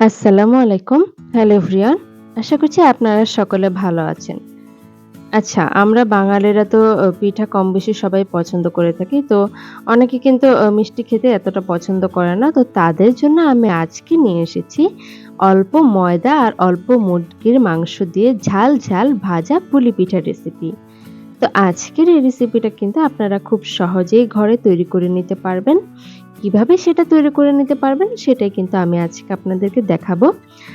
আসসালামু আলাইকুম। Hello everyone. আশা করছি আপনারা সকলে ভালো আছেন। আচ্ছা, আমরা বাঙালিরা তো পিঠা কম বেশি সবাই পছন্দ করে থাকি। তো অনেকে কিন্তু মিষ্টি খেতে এতটা পছন্দ করে না। তো তাদের জন্য আমি আজকে নিয়ে এসেছি অল্প ময়দা আর অল্প মুরগির মাংস দিয়ে ঝাল, ঝাল ভাজা পুলি পিঠার রেসিপি। তো আজকের এই রেসিপিটা কিন্তু আপনারা খুব সহজেই ঘরে তৈরি করে নিতে পারবেন। কীভাবে সেটা তৈরি করে নিতে পারবেন সেটাই কিন্তু আমি আজকে আপনাদেরকে দেখাবো।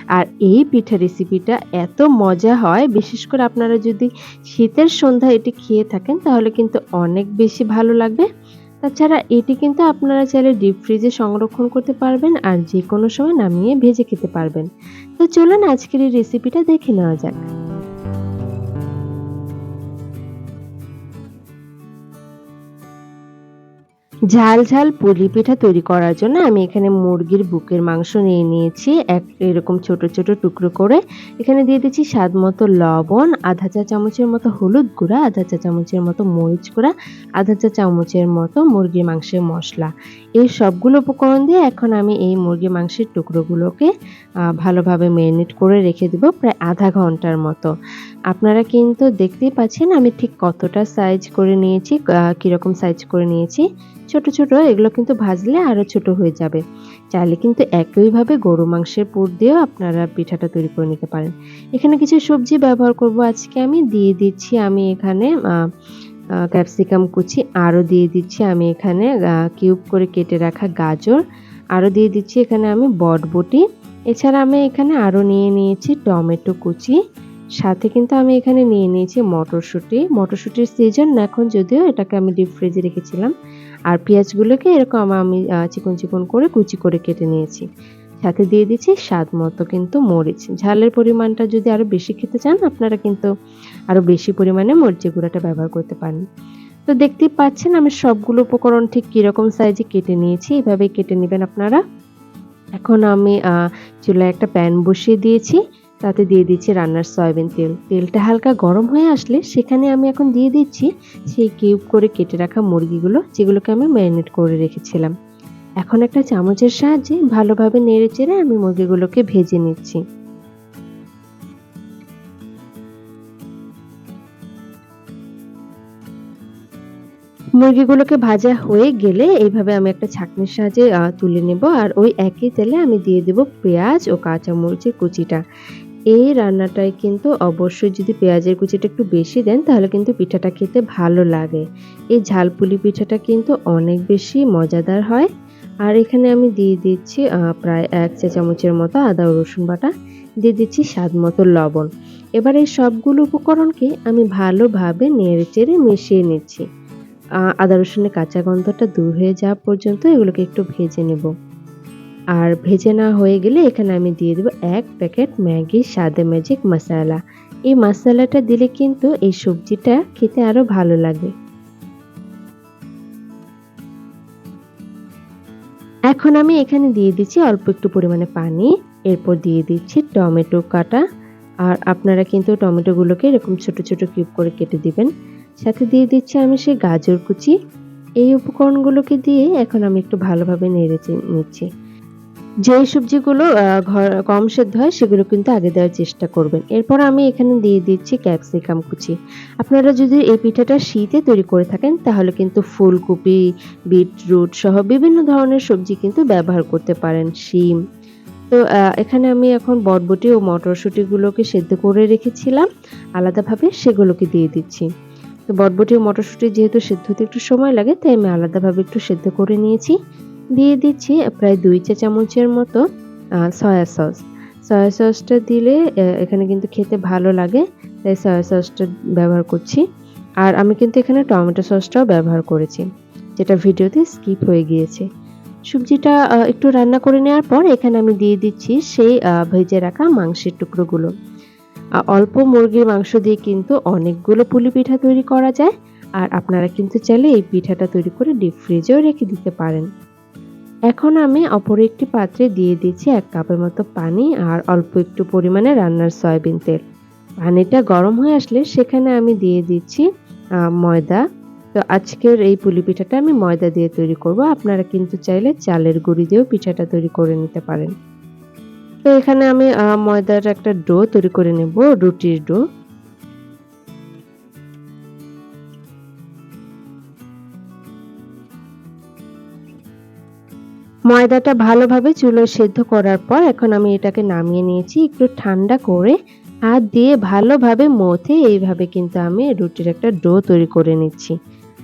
আর এই পিঠা রেসিপিটা এত মজা হয়, বিশেষ করে আপনারা যদি শীতের সন্ধ্যায় এটি খেয়ে থাকেন তাহলে কিন্তু অনেক বেশি ভালো লাগবে। তাছাড়া এটি কিন্তু আপনারা চাইলে ডিপ ফ্রিজে সংরক্ষণ করতে পারবেন আর যে কোনো সময় নামিয়ে ভেজে খেতে পারবেন। তো চলুন আজকের এই রেসিপিটা দেখে নেওয়া যাক। ঝাল, ঝাল পুলি পিঠা তৈরি করার জন্য আমি এখানে মুরগির বুকের মাংস নিয়ে নিয়েছি। এক এরকম ছোট, ছোট টুকরো করে। এখানে দিয়ে দিচ্ছি স্বাদ মতো লবণ, আধা চা চামচের মতো হলুদ গুঁড়া, আধা চা চামচের মতো মরিচ গুঁড়া, আধা চা চামচের মতো মুরগির মাংসের মসলা। এই সবগুলো উপকরণ দিয়ে এখন আমি এই মুরগি মাংসের টুকরোগুলোকে ভালোভাবে মেরিনেট করে রেখে দেব প্রায় আধা ঘণ্টার মতো। আপনারা কিন্তু দেখতেই পাচ্ছেন আমি ঠিক কতটা সাইজ করে নিয়েছি, কীরকম সাইজ করে নিয়েছি। ছোট, ছোট এগুলো কিন্তু ভাজলে আরও ছোট হয়ে যাবে। চাইলে কিন্তু একইভাবে গরু মাংসের পুর দিয়েও আপনারা পিঠাটা তৈরি করে নিতে পারেন। এখানে কিছু সবজি ব্যবহার করব আজকে আমি দিয়ে দিচ্ছি আমি এখানে ক্যাপসিকাম কুচি, আরও দিয়ে দিচ্ছি আমি এখানে কিউব করে কেটে রাখা গাজর, আরও দিয়ে দিচ্ছি এখানে আমি বটবটি। এছাড়া আমি এখানে আরও নিয়ে নিয়েছি টমেটো কুচি। সাথে কিন্তু আমি এখানে নিয়ে নিয়েছি মটরশুঁটি। মটরশুঁটির সিজন এখন যদিও এটাকে আমি ডিপ ফ্রিজে রেখেছিলাম। আর পেঁয়াজগুলোকে এরকম আমি চিকন, চিকন করে কুচি করে কেটে নিয়েছি। সাথে দিয়ে দিচ্ছি স্বাদ মতো কিন্তু মরিচ। ঝালের পরিমাণটা যদি আরও বেশি খেতে চান, আপনারা কিন্তু আরও বেশি পরিমাণে মরিচের গুঁড়াটা ব্যবহার করতে পারেন। তো দেখতেই পাচ্ছেন আমি সবগুলো উপকরণ ঠিক কীরকম সাইজে কেটে নিয়েছি। এভাবেই কেটে নেবেন আপনারা। এখন আমি চুলায় একটা প্যান বসিয়ে দিয়েছি। তাতে দিয়ে দিচ্ছি রান্নার সয়াবিন তেল। তেলটা হালকা গরম হয়ে আসলে সেখানে আমি এখন দিয়ে দিচ্ছি সেই কিউব করে কেটে রাখা মুরগিগুলো, যেগুলোকে আমি ম্যারিনেট করে রেখেছিলাম। এখন একটা চামচের সাহায্যে ভালোভাবে নেড়ে চেড়ে আমি মুরগিগুলোকে ভেজে নিচ্ছি। মুরগিগুলোকে ভাজা হয়ে গেলে এইভাবে আমি একটা ছাঁকনির সাহায্যে তুলে নেব আর ওই একই তেলে আমি দিয়ে দেব পেঁয়াজ ও কাঁচামরিচের কুচিটা। এই রান্নাটায় কিন্তু অবশ্যই যদি পেঁয়াজের কুচিটা একটু বেশি দেন তাহলে কিন্তু পিঠাটা খেতে ভালো লাগে। এই ঝালপুলি পিঠাটা কিন্তু অনেক বেশি মজাদার হয়। আর এখানে আমি দিয়ে দিচ্ছি প্রায় এক চা চামচের মতো আদা রসুন বাটা, দিয়ে দিচ্ছি স্বাদ মতো লবণ। এবার এই সবগুলো উপকরণকে আমি ভালোভাবে নেড়ে চেড়ে মিশিয়ে নিচ্ছি। আদা রসুনের কাঁচা গন্ধটা দূর হয়ে যাওয়া পর্যন্ত এগুলোকে একটু ভেজে নেব। আর ভেজে না হয়ে গেলে এখানে আমি দিয়ে দেবো এক প্যাকেট ম্যাগি স্বাদে ম্যাজিক মশালা। এই মশালাটা দিলে কিন্তু এই সবজিটা খেতে আরও ভালো লাগে। এখন আমি এখানে দিয়ে দিচ্ছি অল্প একটু পরিমাণে পানি। এরপর দিয়ে দিচ্ছি টমেটো কাটা। আর আপনারা কিন্তু টমেটোগুলোকে এরকম ছোট, ছোট কিউব করে কেটে দিবেন। সাথে দিয়ে দিচ্ছি আমি সেই গাজর কুচি। এই উপকরণগুলোকে দিয়ে এখন আমি একটু ভালোভাবে নেড়ে নিচ্ছি। যেই সবজিগুলো কম সেদ্ধ হয় সেগুলো কিন্তু আগে দেওয়ার চেষ্টা করবেন। এরপর আমি এখানে দিয়ে দিচ্ছি ক্যাপসিকাম কুচি। আপনারা যদি এই পিঠাটা শীতে তৈরি করে থাকেন তাহলে কিন্তু ফুলকপি, বিটরুট সহ বিভিন্ন ধরনের সবজি কিন্তু ব্যবহার করতে পারেন, শিম। তো এখানে আমি এখন বটবটি ও মটরশুঁটিগুলোকে সেদ্ধ করে রেখেছিলাম আলাদাভাবে সেগুলোকে দিয়ে দিচ্ছি। তো বটবটি ও মটরশুঁটি যেহেতু সেদ্ধ হতে একটু সময় লাগে তাই আমি আলাদাভাবে একটু সেদ্ধ করে নিয়েছি। দিয়ে দিচ্ছি প্রায় দুই চা চামচের মতো সয়া সস। সয়া সসটা দিলে এখানে কিন্তু খেতে ভালো লাগে। তাই সয়া সসটা ব্যবহার করছি। আর আমি কিন্তু এখানে টমেটো সসটাও ব্যবহার করেছি। যেটা ভিডিওতে স্কিপ হয়ে গিয়েছে। সবজিটা একটু রান্না করে নেওয়ার পর এখানে আমি দিয়ে দিচ্ছি সেই ভেজে রাখা মাংসের টুকরোগুলো। অল্প মুরগির মাংস দিয়ে কিন্তু অনেকগুলো পুলি পিঠা তৈরি করা যায়। আর আপনারা কিন্তু চাইলে এই পিঠাটা তৈরি করে ডিপ ফ্রিজেও রেখে দিতে পারেন। এখন আমি অপর একটি পাত্রে দিয়ে দিচ্ছি এক কাপের মতো পানি আর অল্প একটু পরিমাণে রান্নার সয়াবিন তেল। পানিটা গরম হয়ে আসলে সেখানে আমি দিয়ে দিচ্ছি ময়দা। তো আজকের এই পুলি পিঠাটা আমি ময়দা দিয়ে তৈরি করব। আপনারা কিন্তু চাইলে চালের গুঁড়ি দিয়েও পিঠাটা তৈরি করে নিতে পারেন। তো এখানে আমি ময়দার একটা ডো তৈরি করে নেব, রুটির ডো। ময়দাটা ভালোভাবে চুলোয় সেদ্ধ করার পর এখন আমি এটাকে নামিয়ে নিয়েছি। একটু ঠান্ডা করে হাত দিয়ে ভালোভাবে মথে এইভাবে কিন্তু আমি রুটির একটা ডো তৈরি করে নিচ্ছি।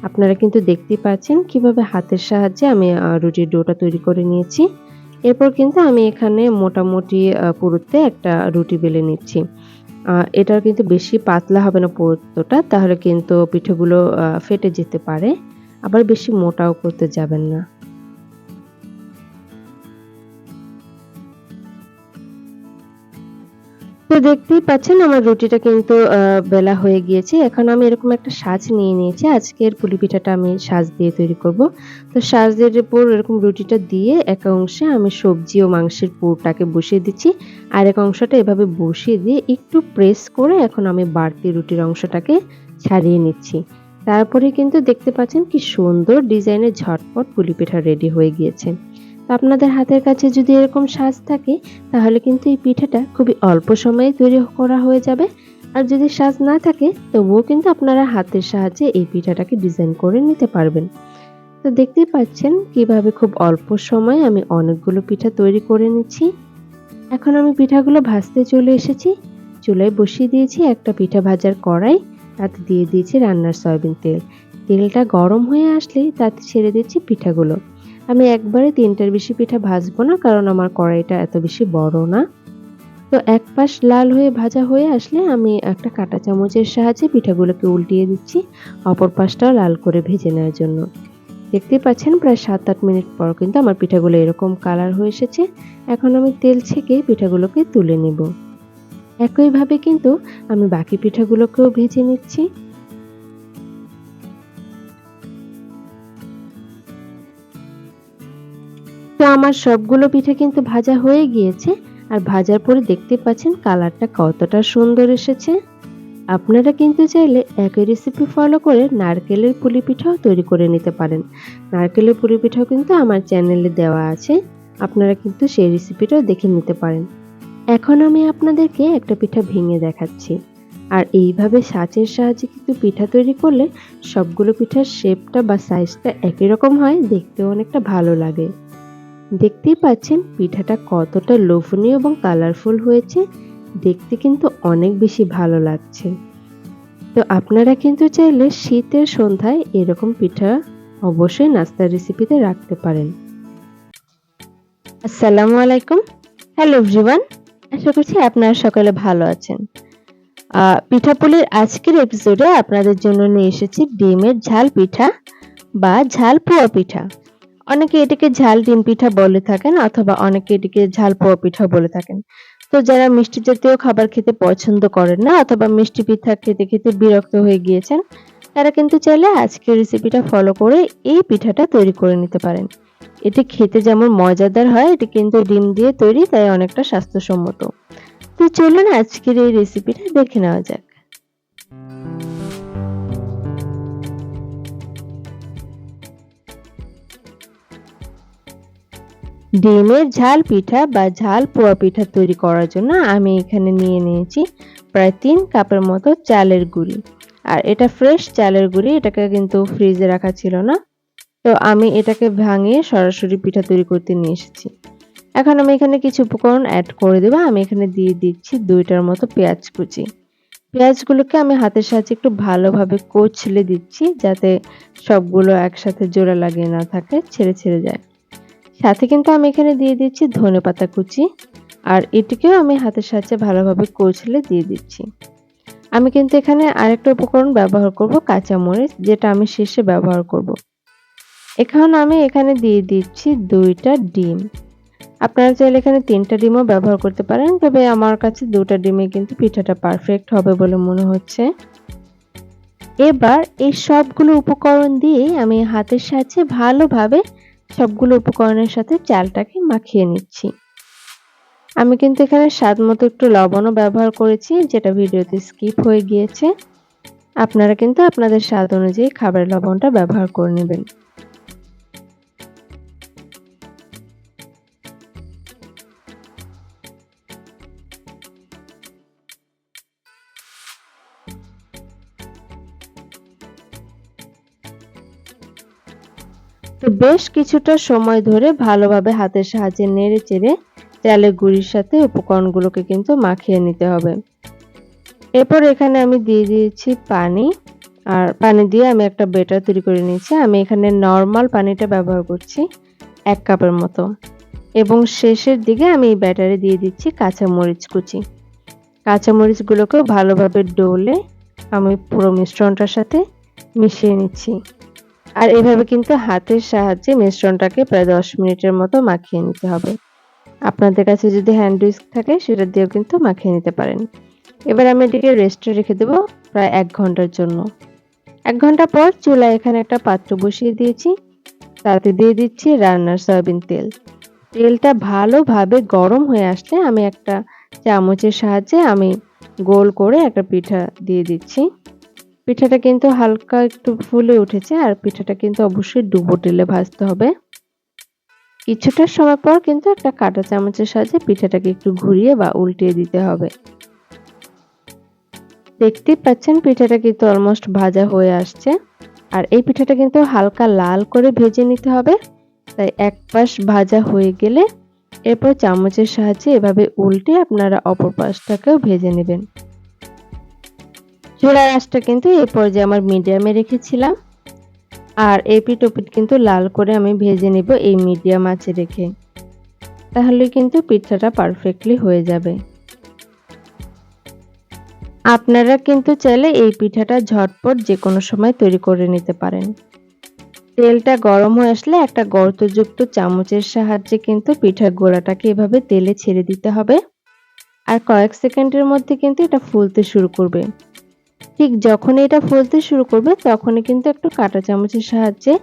আপনারা কিন্তু দেখতে পাচ্ছেন কীভাবে হাতের সাহায্যে আমি রুটির ডোটা তৈরি করে নিয়েছি। এরপর কিন্তু আমি এখানে মোটামুটি পুরুত্বে একটা রুটি বেলে নিচ্ছি। এটা কিন্তু বেশি পাতলা হবে না পুরুত্বটা, তাহলে কিন্তু পিঠেগুলো ফেটে যেতে পারে। আবার বেশি মোটাও করতে যাবেন না। তো দেখতেই পাচ্ছেন আমার রুটিটা কিন্তু বেলা হয়ে গিয়েছে। এখন আমি এরকম একটা সাজ নিয়ে নিয়েছি। আজকের পুলি পিঠাটা আমি সাজ দিয়ে তৈরি করব। তো সাজ সাজের উপর এরকম রুটিটা দিয়ে এক অংশে আমি সবজি ও মাংসের পুরটাকে বসিয়ে দিচ্ছি। আর এক অংশটা এভাবে বসিয়ে দিয়ে একটু প্রেস করে এখন আমি বাড়তি রুটির অংশটাকে ছাড়িয়ে নিচ্ছি। তারপরে কিন্তু দেখতে পাচ্ছেন কি সুন্দর ডিজাইনের ঝটপট পুলি পিঠা রেডি হয়ে গিয়েছে। আপনাদের হাতের কাছে যদি এরকম সাজ থাকে, তাহলে কিন্তু এই পিঠাটা খুবই অল্প সময়ে তৈরি করা হয়ে যাবে। আর যদি সাজ না থাকে, তবুও কিন্তু আপনারা হাতের সাহায্যে এই পিঠাটাকে ডিজাইন করে নিতে পারবেন। তো দেখতেই পাচ্ছেন কীভাবে খুব অল্প সময়ে আমি অনেকগুলো পিঠা তৈরি করে নিচ্ছি। এখন আমি পিঠাগুলো ভাজতে চলে এসেছি। চুলায় বসিয়ে দিয়েছি একটা পিঠা ভাজার কড়াই, তাতে দিয়ে দিয়েছি রান্নার সয়াবিন তেল। তেলটা গরম হয়ে আসলে তাতে ছেড়ে দিচ্ছি পিঠাগুলো। আমি একবারে তিনটার বেশি পিঠা ভাজবো না, কারণ আমার কড়াইটা এত বেশি বড় না। তো এক পাশ লাল হয়ে ভাজা হয়ে আসলে আমি একটা কাঁটা চামচের সাহায্যে পিঠাগুলোকে উল্টিয়ে দিচ্ছি, অপর পাশটাও লাল করে ভেজে নেওয়ার জন্য। দেখতে পাচ্ছেন প্রায় সাত আট মিনিট পর কিন্তু আমার পিঠাগুলো এরকম কালার হয়ে এসেছে। এখন আমি তেল ছেঁকে পিঠাগুলোকে তুলে নেব। একইভাবে কিন্তু আমি বাকি পিঠাগুলোকেও ভেজে নিচ্ছি। আমার সবগুলো পিঠে কিন্তু ভাজা হয়ে গিয়েছে। আর ভাজার পরে দেখতে পাচ্ছেন কালারটা কতটা সুন্দর এসেছে। আপনারা কিন্তু চাইলে একই রেসিপি ফলো করে নারকেলের পুলি পিঠাও তৈরি করে নিতে পারেন। নারকেলের পুলি পিঠাও কিন্তু আমার চ্যানেলে দেওয়া আছে। আপনারা কিন্তু সেই রেসিপিটাও দেখে নিতে পারেন। এখন আমি আপনাদেরকে একটা পিঠা ভেঙে দেখাচ্ছি। আর এইভাবে সাঁচের সাহায্যে কিন্তু পিঠা তৈরি করলে সবগুলো পিঠার শেপটা বা সাইজটা একই রকম হয়, দেখতেও অনেকটা ভালো লাগে। দেখতেই পাচ্ছেন পিঠাটা কতটা লোভনীয় এবং কালারফুল হয়েছে। দেখতে কিন্তু অনেক বেশি ভালো লাগছে। তো আপনারা কিন্তু চাইলে শীতের সন্ধ্যায় এরকম পিঠা অবশ্যই নাস্তার রেসিপিতে রাখতে পারেন। আসসালামু আলাইকুম। হ্যালো এভরিওয়ান আশা করছি আপনারা সকালে ভালো আছেন। পিঠাপুলির আজকের এপিসোডে আপনাদের জন্য নিয়ে এসেছি ডিমের ঝাল পিঠা বা ঝাল পোয়া পিঠা। অনেকে এটিকে ঝাল ডিম পিঠা বলে থাকেন অথবা অনেকে এটিকে ঝাল পোয়া পিঠা বলে থাকেন। তো যারা মিষ্টি জাতীয় খাবার খেতে পছন্দ করেন না অথবা মিষ্টি পিঠা খেতে খেতে বিরক্ত হয়ে গিয়েছেন, তারা কিন্তু চাইলে আজকের রেসিপিটা ফলো করে এই পিঠাটা তৈরি করে নিতে পারেন। এটি খেতে যেমন মজাদার হয়, এটি কিন্তু ডিম দিয়ে তৈরি, তাই অনেকটা স্বাস্থ্যসম্মত। তো চলুন আজকের এই রেসিপিটা দেখে নেওয়া যাক। ডিমের ঝাল পিঠা বা ঝাল পোয়া পিঠা তৈরি করার জন্য আমি এখানে নিয়ে নিয়েছি প্রায় তিন কাপের মতো চালের গুঁড়ি। আর এটা ফ্রেশ চালের গুঁড়ি, এটাকে কিন্তু ফ্রিজে রাখা ছিল না। তো আমি এটাকে ভাঙিয়ে সরাসরি পিঠা তৈরি করতে নিয়ে এসেছি। এখন আমি এখানে কিছু উপকরণ অ্যাড করে দেবো। আমি এখানে দিয়ে দিচ্ছি দুইটার মতো পেঁয়াজ কুচি। পেঁয়াজগুলোকে আমি হাতের সাহায্যে একটু ভালোভাবে কোচলে দিচ্ছি যাতে সবগুলো একসাথে জোড়া লাগিয়ে না থাকে, ছেড়ে ছেড়ে যায়। সাথে কিন্তু আমি এখানে দিয়ে দিচ্ছি ধনে পাতা কুচি, আর এটিকেও আমি হাতের সাহায্যে ভালোভাবে কচলে দিয়ে দিচ্ছি। আমি কিন্তু এখানে আরেকটা উপকরণ ব্যবহার করব, কাঁচামরিচ, যেটা আমি শেষে ব্যবহার করব। এখন আমি এখানে দিয়ে দিচ্ছি দুইটা ডিম। আপনারা চাইলে এখানে তিনটা ডিমও ব্যবহার করতে পারেন, তবে আমার কাছে দুটা ডিমে কিন্তু পিঠাটা পারফেক্ট হবে বলে মনে হচ্ছে। এবার এই সবগুলো উপকরণ দিয়ে আমি হাতের সাহায্যে ভালোভাবে সবগুলো উপকরণের সাথে চালটাকে মাখিয়ে নিচ্ছি। আমি কিন্তু এখানে স্বাদ মতো একটু লবণও ব্যবহার করেছি, যেটা ভিডিওতে স্কিপ হয়ে গিয়েছে। আপনারা কিন্তু আপনাদের স্বাদ অনুযায়ী খাবারের লবণটা ব্যবহার করে নেবেন। তো বেশ কিছুটা সময় ধরে ভালোভাবে হাতের সাহায্যে নেড়ে চেড়ে চালের গুঁড়ির সাথে উপকরণগুলোকে কিন্তু মাখিয়ে নিতে হবে। এরপর এখানে আমি দিয়ে দিয়েছি পানি। আর পানি দিয়ে আমি একটা বেটার তৈরি করে নিয়েছি। আমি এখানে নর্মাল পানিটা ব্যবহার করছি এক কাপের মতো। এবং শেষের দিকে আমি এই ব্যাটারে দিয়ে দিচ্ছি কাঁচা মরিচ কুচি। কাঁচা মরিচগুলোকেও ভালোভাবে ডলে আমি পুরো মিশ্রণটার সাথে মিশিয়ে নিচ্ছি। আর এভাবে কিন্তু হাতের সাহায্যে মিশ্রণটাকে প্রায় দশ মিনিটের মতো মাখিয়ে নিতে হবে। আপনাদের কাছে যদি হ্যান্ড উইস্ক থাকে, সেটা দিয়েও কিন্তু মাখিয়ে নিতে পারেন। এবার আমি এটিকে রেস্টে রেখে দেবো প্রায় এক ঘণ্টার জন্য। এক ঘণ্টা পর চুলায় এখানে একটা পাত্র বসিয়ে দিয়েছি। তাতে দিয়ে দিচ্ছি রান্নার সয়াবিন তেল। তেলটা ভালোভাবে গরম হয়ে আসলে আমি একটা চামচের সাহায্যে আমি গোল করে একটা পিঠা দিয়ে দিচ্ছি। পিঠাটা কিন্তু হালকা একটু ফুলে উঠেছে আর পিঠাটা কিন্তু অবশ্যই ডুবো তেলে ভাজতে হবে। কিছুটা সময় পর কিন্তু একটা কাঁটা চামচের সাহায্যে পিঠাটাকে একটু ঘুরিয়ে বা উল্টিয়ে দিতে হবে। দেখতেই পাচ্ছেন পিঠাটা কিন্তু অলমোস্ট ভাজা হয়ে আসছে আর এই পিঠাটা কিন্তু হালকা লাল করে ভেজে নিতে হবে। তাই এক পাশ ভাজা হয়ে গেলে এরপর চামচের সাহায্যে এভাবে উল্টে আপনারা অপর পাশটাকেও ভেজে নেবেন। চুলার আঁচটা কিন্তু এই পর্যায়ে আমার মিডিয়ামে রেখেছিলাম। আর এই পিঠ কিন্তু লাল করে আমি ভেজে নেব এই মিডিয়াম আঁচে রেখে। তাহলে কিন্তু পিঠাটা পারফেক্টলি হয়ে যাবে। আপনারা কিন্তু চাইলে এই পিঠাটা ঝটপট যে কোনো সময় তৈরি করে নিতে পারেন। তেলটা গরম হয়ে আসলে একটা গর্তযুক্ত চামচের সাহায্যে কিন্তু পিঠার গোড়াটাকে এভাবে তেলে ছেড়ে দিতে হবে। আর কয়েক সেকেন্ডের মধ্যে কিন্তু এটা ফুলতে শুরু করবে। ঠিক যখনই এটা ফুলতে শুরু করবে, তখনই কিন্তু একটু কাঁটা চামচের সাহায্যে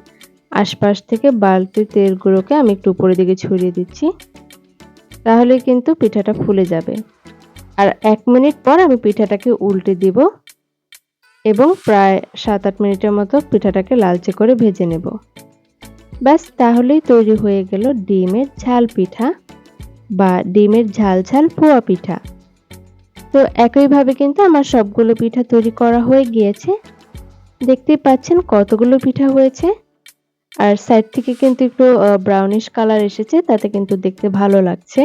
আশপাশ থেকে বালতির তেলগুলোকে আমি একটু উপরের দিকে ছড়িয়ে দিচ্ছি। তাহলে কিন্তু পিঠাটা ফুলে যাবে। আর এক মিনিট পর আমি পিঠাটাকে উল্টে দিব এবং প্রায় সাত আট মিনিটের মতো পিঠাটাকে লালচে করে ভেজে নেব। ব্যাস, তাহলেই তৈরি হয়ে গেল ডিমের ঝাল পিঠা বা ডিমের ঝাল ঝাল পোয়া পিঠা। তো একইভাবে কিন্তু আমার সবগুলো পিঠা তৈরি করা হয়ে গিয়েছে। দেখতেই পাচ্ছেন কতগুলো পিঠা হয়েছে। আর সাইড থেকে কিন্তু একটু ব্রাউনিশ কালার এসেছে, তাতে কিন্তু দেখতে ভালো লাগছে।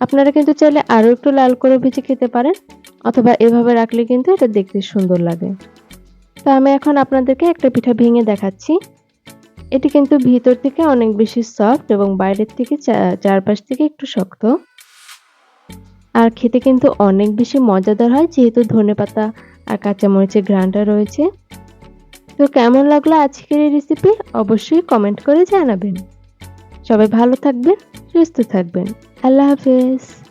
আপনারা কিন্তু চাইলে আরও একটু লাল করে ভেজে খেতে পারেন, অথবা এভাবে রাখলে কিন্তু এটা দেখতে সুন্দর লাগে। তো আমি এখন আপনাদেরকে একটা পিঠা ভেঙে দেখাচ্ছি। এটি কিন্তু ভিতর থেকে অনেক বেশি সফট এবং বাইরের থেকে চারপাশ থেকে একটু শক্ত। আর খেতে কিন্তু অনেক বেশি মজাদার হয়, যেহেতু ধনে পাতা আর কাঁচামরিচের ঘ্রাণটা রয়েছে। তো কেমন লাগল আজকের এই রেসিপি অবশ্যই কমেন্ট করে জানাবেন। সবাই ভালো থাকবেন, সুস্থ থাকবেন। আল্লাহ হাফেজ।